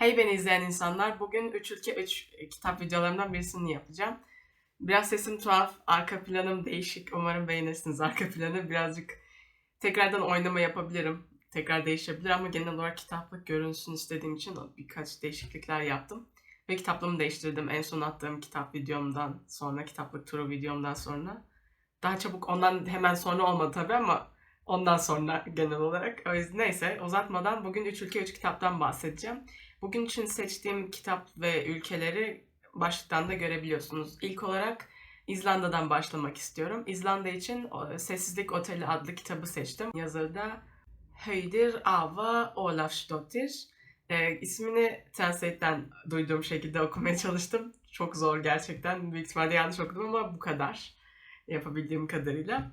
Hey beni izleyen insanlar, bugün 3 ülke 3 kitap videolarımdan birisini yapacağım. Biraz sesim tuhaf, arka planım değişik. Umarım beğenirsiniz arka planı. Birazcık tekrardan oynama yapabilirim. Tekrar değişebilir ama genel olarak kitaplık görünsün istediğim için birkaç değişiklikler yaptım. Ve kitaplığımı değiştirdim en son attığım kitap videomdan sonra, kitaplık turu videomdan sonra. Daha çabuk ondan hemen sonra olmadı tabii ama ondan sonra genel olarak. Neyse uzatmadan bugün 3 ülke 3 kitaptan bahsedeceğim. Bugün için seçtiğim kitap ve ülkeleri başlıktan da görebiliyorsunuz. İlk olarak İzlanda'dan başlamak istiyorum. İzlanda için o, Sessizlik Oteli adlı kitabı seçtim. Yazarı da Höydir Ava Olafsdottir. E, ismini Translate'den duyduğum şekilde okumaya çalıştım. Çok zor gerçekten. Büyük ihtimalle yanlış okudum ama bu kadar. Yapabildiğim kadarıyla.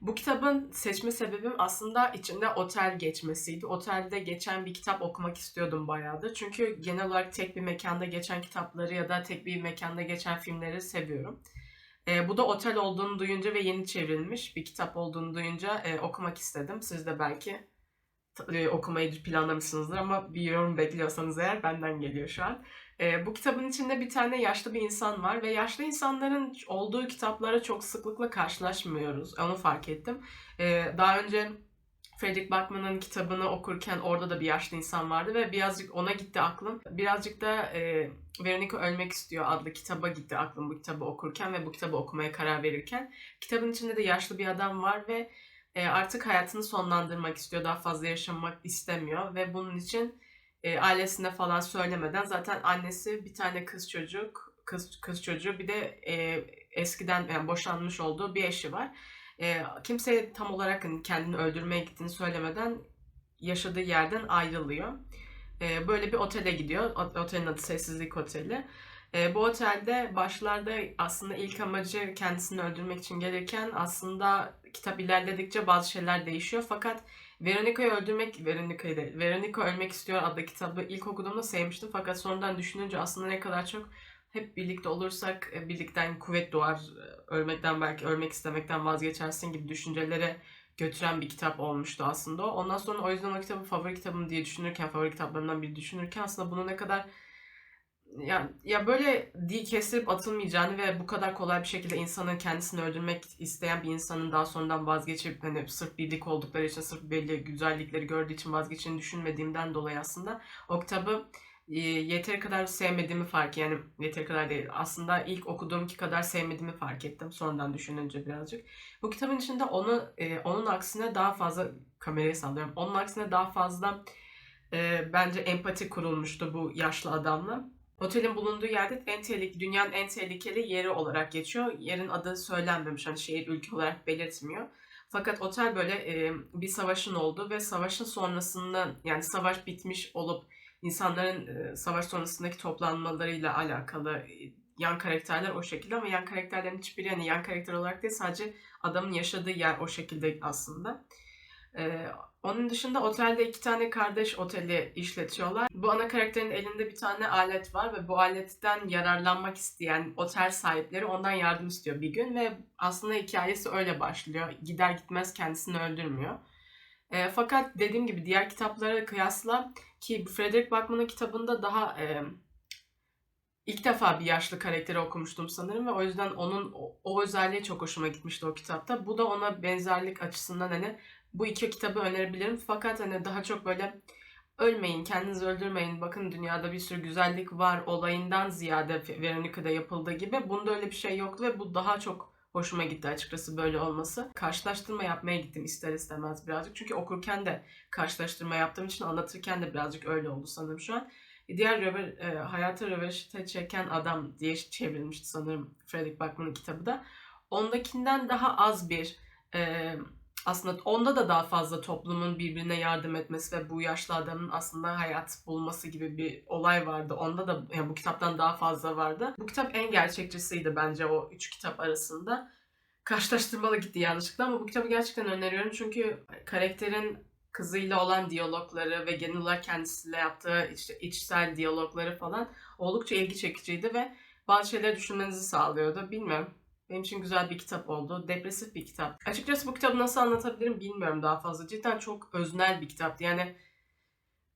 Bu kitabın seçme sebebim aslında içinde otel geçmesiydi. Otelde geçen bir kitap okumak istiyordum bayağıdır. Çünkü genel olarak tek bir mekanda geçen kitapları ya da tek bir mekanda geçen filmleri seviyorum. E, bu da otel olduğunu duyunca ve yeni çevrilmiş bir kitap olduğunu duyunca e, okumak istedim. Siz de belki e, okumayı planlamışsınızdır ama bir yorum bekliyorsanız eğer benden geliyor şu an. E, bu kitabın içinde bir tane yaşlı bir insan var ve yaşlı insanların olduğu kitaplara çok sıklıkla karşılaşmıyoruz. Onu fark ettim. E, daha önce Frederick Backman'ın kitabını okurken orada da bir yaşlı insan vardı ve birazcık ona gitti aklım. Birazcık da e, Veronica Ölmek İstiyor adlı kitaba gitti aklım bu kitabı okurken ve bu kitabı okumaya karar verirken. Kitabın içinde de yaşlı bir adam var ve e, artık hayatını sonlandırmak istiyor. Daha fazla yaşamak istemiyor ve bunun için e, ailesine falan söylemeden zaten annesi bir tane kız çocuk, kız kız çocuğu bir de e, eskiden yani boşanmış olduğu bir eşi var. E, kimseye tam olarak hani kendini öldürmeye gittiğini söylemeden yaşadığı yerden ayrılıyor. E, böyle bir otele gidiyor. Otelin adı Sessizlik Oteli. E, bu otelde başlarda aslında ilk amacı kendisini öldürmek için gelirken aslında kitap ilerledikçe bazı şeyler değişiyor. Fakat Veronica'yı öldürmek, Veronica'yı değil, Veronica ölmek istiyor adlı kitabı ilk okuduğumda sevmiştim. Fakat sonradan düşününce aslında ne kadar çok hep birlikte olursak e, birlikten kuvvet doğar, e, ölmekten belki ölmek istemekten vazgeçersin gibi düşüncelere götüren bir kitap olmuştu aslında o. Ondan sonra o yüzden o kitabı favori kitabım diye düşünürken, favori kitaplarımdan biri düşünürken aslında bunu ne kadar ya, ya böyle di kestirip atılmayacağını ve bu kadar kolay bir şekilde insanın kendisini öldürmek isteyen bir insanın daha sonradan vazgeçip hani sırf birlik oldukları için, sırf belli güzellikleri gördüğü için vazgeçini düşünmediğimden dolayı aslında o kitabı e, yeteri kadar sevmediğimi fark yani yeteri kadar değil aslında ilk okuduğumki kadar sevmediğimi fark ettim sonradan düşününce birazcık. Bu kitabın içinde onu e, onun aksine daha fazla kamerayı sallıyorum. Onun aksine daha fazla e, bence empati kurulmuştu bu yaşlı adamla. Otelin bulunduğu yerde en tehlikeli, dünyanın en tehlikeli yeri olarak geçiyor. Yerin adı söylenmemiş, hani şehir ülke olarak belirtmiyor. Fakat otel böyle e, bir savaşın olduğu ve savaşın sonrasında yani savaş bitmiş olup insanların e, savaş sonrasındaki toplanmalarıyla alakalı yan karakterler o şekilde ama yan karakterlerin hiçbiri yani yan karakter olarak değil sadece adamın yaşadığı yer o şekilde aslında. Ee, onun dışında otelde iki tane kardeş oteli işletiyorlar. Bu ana karakterin elinde bir tane alet var ve bu aletten yararlanmak isteyen otel sahipleri ondan yardım istiyor bir gün ve aslında hikayesi öyle başlıyor. Gider gitmez kendisini öldürmüyor. E, fakat dediğim gibi diğer kitaplara kıyasla ki Frederick Backman'ın kitabında daha e, ilk defa bir yaşlı karakteri okumuştum sanırım ve o yüzden onun o, o özelliği çok hoşuma gitmişti o kitapta. Bu da ona benzerlik açısından hani bu iki kitabı önerebilirim. Fakat hani daha çok böyle ölmeyin, kendinizi öldürmeyin, bakın dünyada bir sürü güzellik var olayından ziyade Veronica'da yapıldığı gibi bunda öyle bir şey yoktu ve bu daha çok hoşuma gitti açıkçası böyle olması. Karşılaştırma yapmaya gittim ister istemez birazcık. Çünkü okurken de karşılaştırma yaptığım için anlatırken de birazcık öyle oldu sanırım şu an. Diğer röver, e, hayata röveşite çeken adam diye çevrilmişti sanırım Frederick Backman'ın kitabı da. Ondakinden daha az bir e, aslında onda da daha fazla toplumun birbirine yardım etmesi ve bu yaşlı adamın aslında hayat bulması gibi bir olay vardı. Onda da yani bu kitaptan daha fazla vardı. Bu kitap en gerçekçisiydi bence o üç kitap arasında. Karşılaştırmalı gitti yanlışlıkla ama bu kitabı gerçekten öneriyorum çünkü karakterin kızıyla olan diyalogları ve genel olarak kendisiyle yaptığı işte içsel diyalogları falan oldukça ilgi çekiciydi ve bazı şeyleri düşünmenizi sağlıyordu. Bilmiyorum. Benim için güzel bir kitap oldu. Depresif bir kitap. Açıkçası bu kitabı nasıl anlatabilirim bilmiyorum daha fazla. Cidden çok öznel bir kitaptı. Yani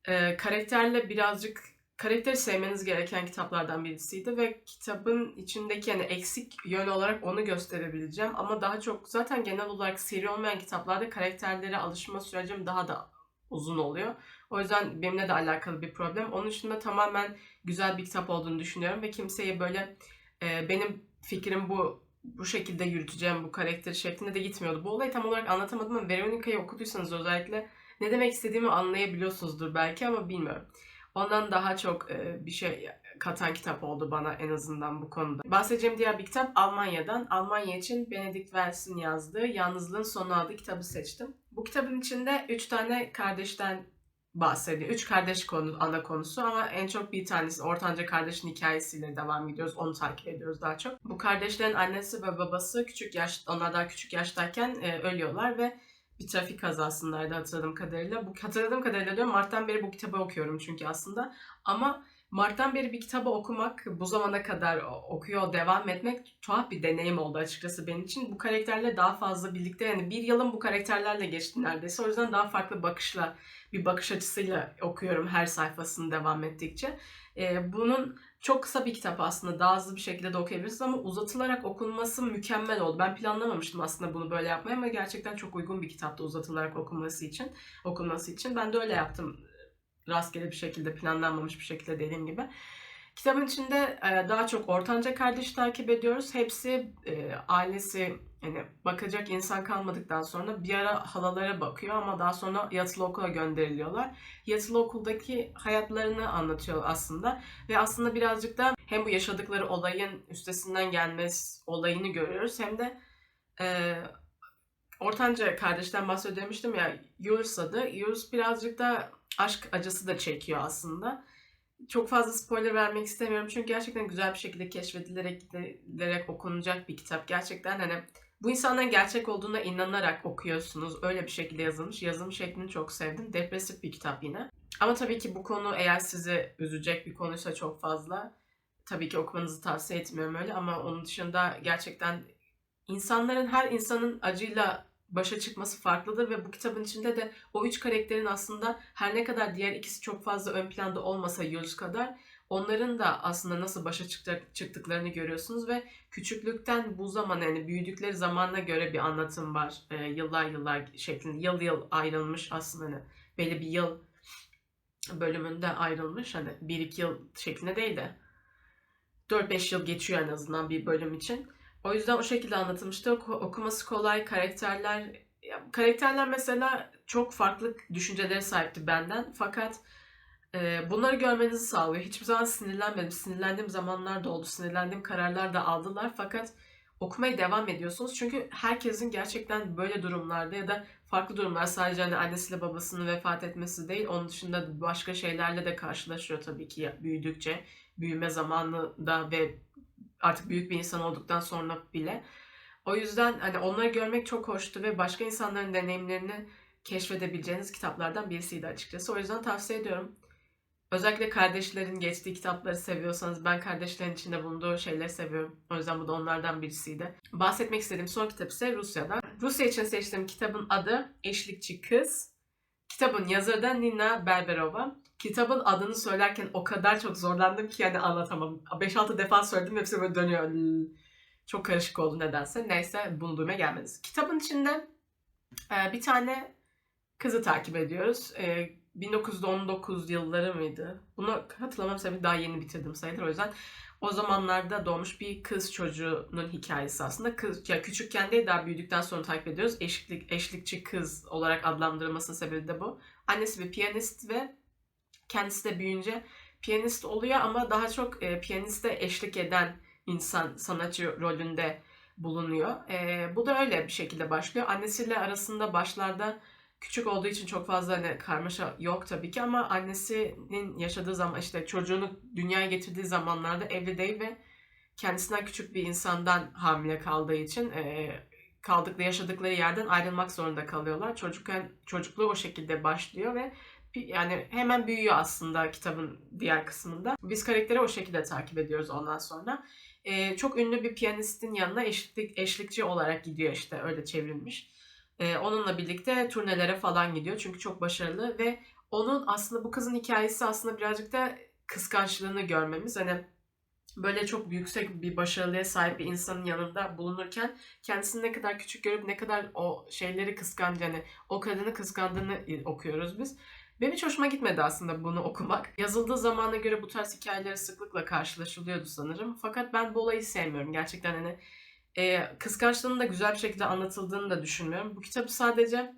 e, karakterle birazcık karakteri sevmeniz gereken kitaplardan birisiydi ve kitabın içindeki yani eksik yön olarak onu gösterebileceğim ama daha çok zaten genel olarak seri olmayan kitaplarda karakterlere alışma sürecim daha da uzun oluyor. O yüzden benimle de alakalı bir problem. Onun dışında tamamen güzel bir kitap olduğunu düşünüyorum ve kimseye böyle e, benim fikrim bu bu şekilde yürüteceğim bu karakteri şeklinde de gitmiyordu. Bu olayı tam olarak anlatamadım ama Veronica'yı okuduysanız özellikle ne demek istediğimi anlayabiliyorsunuzdur belki ama bilmiyorum. Ondan daha çok e, bir şey katan kitap oldu bana en azından bu konuda. Bahsedeceğim diğer bir kitap Almanya'dan. Almanya için Benedict Wells'in yazdığı Yalnızlığın Sonu adlı kitabı seçtim. Bu kitabın içinde üç tane kardeşten bahsediyor. Üç kardeş konu, ana konusu ama en çok bir tanesi ortanca kardeşin hikayesiyle devam ediyoruz. Onu takip ediyoruz daha çok. Bu kardeşlerin annesi ve babası küçük yaş, onlar daha küçük yaştayken e, ölüyorlar ve bir trafik kazasındaydı hatırladığım kadarıyla. Bu hatırladığım kadarıyla diyorum Mart'tan beri bu kitabı okuyorum çünkü aslında. Ama Mart'tan beri bir kitabı okumak, bu zamana kadar okuyor, devam etmek tuhaf bir deneyim oldu açıkçası benim için. Bu karakterle daha fazla birlikte yani bir yılın bu karakterlerle geçti neredeyse. O yüzden daha farklı bakışla, bir bakış açısıyla okuyorum her sayfasını devam ettikçe. Ee, bunun çok kısa bir kitap aslında. Daha hızlı bir şekilde de okuyabilirsiniz ama uzatılarak okunması mükemmel oldu. Ben planlamamıştım aslında bunu böyle yapmayı ama gerçekten çok uygun bir kitaptı uzatılarak okunması için. Okunması için. Ben de öyle yaptım rastgele bir şekilde planlanmamış bir şekilde dediğim gibi. Kitabın içinde e, daha çok ortanca kardeş takip ediyoruz. Hepsi e, ailesi yani bakacak insan kalmadıktan sonra bir ara halalara bakıyor ama daha sonra yatılı okula gönderiliyorlar. Yatılı okuldaki hayatlarını anlatıyor aslında ve aslında birazcık da hem bu yaşadıkları olayın üstesinden gelmesi olayını görüyoruz hem de e, ortanca kardeşten bahsediyormuştum ya Yunus adı. Yunus birazcık da aşk acısı da çekiyor aslında. Çok fazla spoiler vermek istemiyorum çünkü gerçekten güzel bir şekilde keşfedilerek gidilerek okunacak bir kitap. Gerçekten hani bu insanların gerçek olduğuna inanarak okuyorsunuz. Öyle bir şekilde yazılmış. Yazım şeklini çok sevdim. Depresif bir kitap yine. Ama tabii ki bu konu eğer sizi üzecek bir konuysa çok fazla. Tabii ki okumanızı tavsiye etmiyorum öyle ama onun dışında gerçekten insanların her insanın acıyla başa çıkması farklıdır ve bu kitabın içinde de o üç karakterin aslında her ne kadar diğer ikisi çok fazla ön planda olmasa Yunus kadar onların da aslında nasıl başa çıktıklarını görüyorsunuz ve küçüklükten bu zaman yani büyüdükleri zamanına göre bir anlatım var. Ee, yıllar yıllar şeklinde yıl yıl ayrılmış aslında hani belli bir yıl bölümünde ayrılmış hani bir iki yıl şeklinde değil de 4-5 yıl geçiyor en azından bir bölüm için. O yüzden o şekilde anlatılmıştı. Okuması kolay, karakterler ya, karakterler mesela çok farklı düşüncelere sahipti benden. Fakat e, bunları görmenizi sağlıyor. Hiçbir zaman sinirlenmedim. Sinirlendiğim zamanlar da oldu. Sinirlendiğim kararlar da aldılar. Fakat okumaya devam ediyorsunuz. Çünkü herkesin gerçekten böyle durumlarda ya da farklı durumlar sadece hani annesiyle babasının vefat etmesi değil. Onun dışında başka şeylerle de karşılaşıyor tabii ki büyüdükçe. Büyüme zamanında ve artık büyük bir insan olduktan sonra bile. O yüzden hani onları görmek çok hoştu ve başka insanların deneyimlerini keşfedebileceğiniz kitaplardan birisiydi açıkçası. O yüzden tavsiye ediyorum. Özellikle kardeşlerin geçtiği kitapları seviyorsanız ben kardeşlerin içinde bulunduğu şeyleri seviyorum. O yüzden bu da onlardan birisiydi. Bahsetmek istediğim son kitap ise Rusya'dan. Rusya için seçtiğim kitabın adı Eşlikçi Kız. Kitabın yazarı da Nina Berberova. Kitabın adını söylerken o kadar çok zorlandım ki yani anlatamam. 5-6 defa söyledim hepsi böyle dönüyor. Çok karışık oldu nedense. Neyse bunu duymaya gelmeniz. Kitabın içinde e, bir tane kızı takip ediyoruz. E, 1919 yılları mıydı? Bunu hatırlamam sebebi daha yeni bitirdim sayılır. O yüzden o zamanlarda doğmuş bir kız çocuğunun hikayesi aslında. Kız, ya küçükken değil daha büyüdükten sonra takip ediyoruz. Eşlik, eşlikçi kız olarak adlandırılmasının sebebi de bu. Annesi bir piyanist ve kendisi de büyüyünce piyanist oluyor ama daha çok e, piyaniste eşlik eden insan sanatçı rolünde bulunuyor. E, bu da öyle bir şekilde başlıyor. Annesiyle arasında başlarda küçük olduğu için çok fazla hani karmaşa yok tabii ki ama annesinin yaşadığı zaman işte çocuğunu dünyaya getirdiği zamanlarda evli değil ve kendisinden küçük bir insandan hamile kaldığı için e, kaldıkları yaşadıkları yerden ayrılmak zorunda kalıyorlar. Çocukken çocukluğu o şekilde başlıyor ve yani hemen büyüyor aslında kitabın diğer kısmında. Biz karakteri o şekilde takip ediyoruz ondan sonra. Ee, çok ünlü bir piyanistin yanına eşlik, eşlikçi olarak gidiyor işte öyle çevrilmiş. Ee, onunla birlikte turnelere falan gidiyor çünkü çok başarılı ve onun aslında bu kızın hikayesi aslında birazcık da kıskançlığını görmemiz. Hani böyle çok yüksek bir başarılıya sahip bir insanın yanında bulunurken kendisini ne kadar küçük görüp ne kadar o şeyleri kıskancını, o kadını kıskandığını okuyoruz biz. Benim hiç hoşuma gitmedi aslında bunu okumak. Yazıldığı zamana göre bu tarz hikayeleri sıklıkla karşılaşılıyordu sanırım. Fakat ben bu olayı sevmiyorum. Gerçekten hani e, kıskançlığının da güzel bir şekilde anlatıldığını da düşünmüyorum. Bu kitabı sadece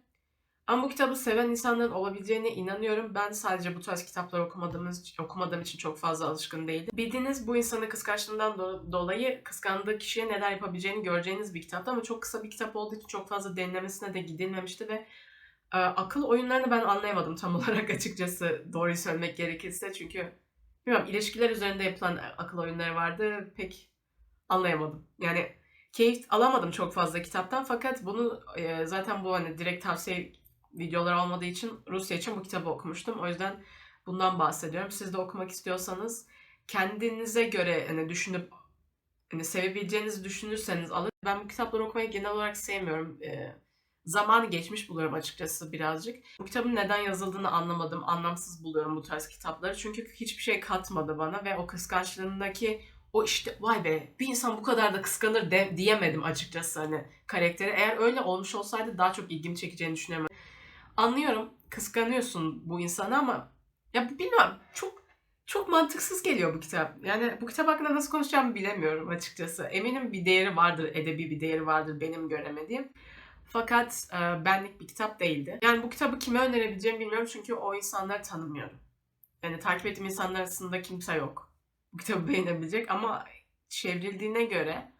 ama bu kitabı seven insanların olabileceğine inanıyorum. Ben sadece bu tarz kitaplar okumadığımız, okumadığım için çok fazla alışkın değildim. Bildiğiniz bu insanın kıskançlığından do- dolayı kıskandığı kişiye neler yapabileceğini göreceğiniz bir kitaptı. Ama çok kısa bir kitap olduğu için çok fazla derinlemesine de gidilmemişti ve e, akıl oyunlarını ben anlayamadım tam olarak açıkçası doğruyu söylemek gerekirse. Çünkü bilmiyorum ilişkiler üzerinde yapılan akıl oyunları vardı pek anlayamadım. Yani keyif alamadım çok fazla kitaptan fakat bunu e, zaten bu hani direkt tavsiye videolar olmadığı için Rusya için bu kitabı okumuştum. O yüzden bundan bahsediyorum. Siz de okumak istiyorsanız kendinize göre hani düşünüp hani sevebileceğinizi düşünürseniz alın. Ben bu kitapları okumayı genel olarak sevmiyorum. Ee, zamanı geçmiş buluyorum açıkçası birazcık. Bu kitabın neden yazıldığını anlamadım. Anlamsız buluyorum bu tarz kitapları. Çünkü hiçbir şey katmadı bana ve o kıskançlığındaki o işte vay be bir insan bu kadar da kıskanır de, diyemedim açıkçası hani karakteri. Eğer öyle olmuş olsaydı daha çok ilgimi çekeceğini düşünüyorum. Anlıyorum kıskanıyorsun bu insanı ama ya bilmem çok çok mantıksız geliyor bu kitap. Yani bu kitap hakkında nasıl konuşacağımı bilemiyorum açıkçası. Eminim bir değeri vardır, edebi bir değeri vardır benim göremediğim. Fakat e, benlik bir kitap değildi. Yani bu kitabı kime önerebileceğimi bilmiyorum çünkü o insanları tanımıyorum. Yani takip ettiğim insanlar arasında kimse yok. Bu kitabı beğenebilecek ama çevrildiğine göre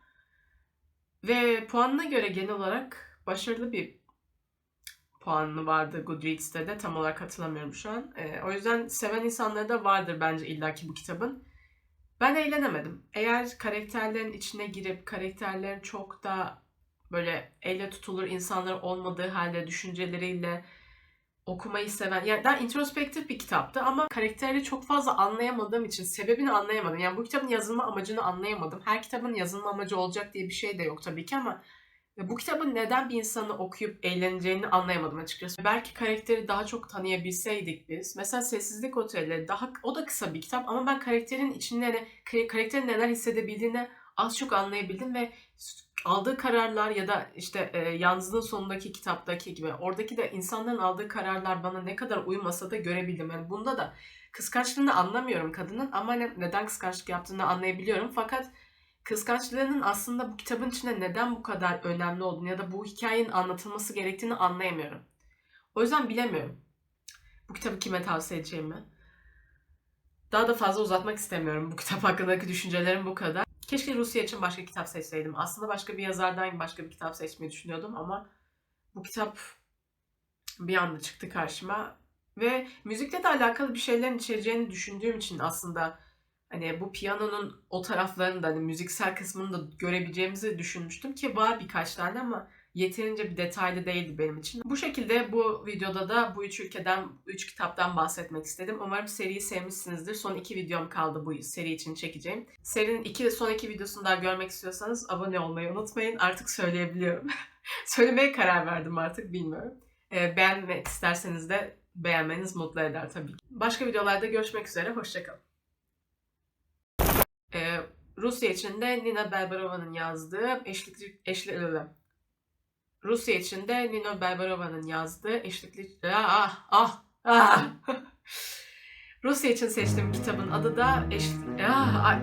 ve puanına göre genel olarak başarılı bir puanı vardı Goodreads'te de tam olarak hatırlamıyorum şu an. Ee, o yüzden seven insanları da vardır bence illaki bu kitabın. Ben eğlenemedim. Eğer karakterlerin içine girip karakterlerin çok da böyle elle tutulur insanlar olmadığı halde düşünceleriyle okumayı seven yani daha introspektif bir kitaptı ama karakteri çok fazla anlayamadığım için sebebini anlayamadım. Yani bu kitabın yazılma amacını anlayamadım. Her kitabın yazılma amacı olacak diye bir şey de yok tabii ki ama bu kitabın neden bir insanı okuyup eğleneceğini anlayamadım açıkçası. Belki karakteri daha çok tanıyabilseydik biz. Mesela Sessizlik Oteli daha o da kısa bir kitap ama ben karakterin içinde karakterin neler hissedebildiğini az çok anlayabildim ve aldığı kararlar ya da işte e, Yalnızlığın sonundaki kitaptaki gibi oradaki de insanların aldığı kararlar bana ne kadar uymasa da görebildim. Yani bunda da kıskançlığını anlamıyorum kadının ama ne, neden kıskançlık yaptığını anlayabiliyorum. Fakat kıskançlığının aslında bu kitabın içinde neden bu kadar önemli olduğunu ya da bu hikayenin anlatılması gerektiğini anlayamıyorum. O yüzden bilemiyorum. Bu kitabı kime tavsiye edeceğimi. Daha da fazla uzatmak istemiyorum. Bu kitap hakkındaki düşüncelerim bu kadar. Keşke Rusya için başka kitap seçseydim. Aslında başka bir yazardan başka bir kitap seçmeyi düşünüyordum ama bu kitap bir anda çıktı karşıma. Ve müzikle de alakalı bir şeylerin içereceğini düşündüğüm için aslında hani bu piyanonun o taraflarını da hani müziksel kısmını da görebileceğimizi düşünmüştüm ki var birkaç tane ama yeterince bir detaylı değildi benim için. Bu şekilde bu videoda da bu üç ülkeden, üç kitaptan bahsetmek istedim. Umarım seriyi sevmişsinizdir. Son iki videom kaldı bu seri için çekeceğim. Serinin iki, son iki videosunu daha görmek istiyorsanız abone olmayı unutmayın. Artık söyleyebiliyorum. Söylemeye karar verdim artık bilmiyorum. Ee, beğenmek isterseniz de beğenmeniz mutlu eder tabii ki. Başka videolarda görüşmek üzere. Hoşçakalın. Ee, Rusya için de Nina Belbarova'nın yazdığı eşlik, eşli, Rusya için de Nino Berberova'nın yazdığı eşitlik... Ah, ah, ah. ah. Rusya için seçtiğim kitabın adı da eşitlik... Ah, ah.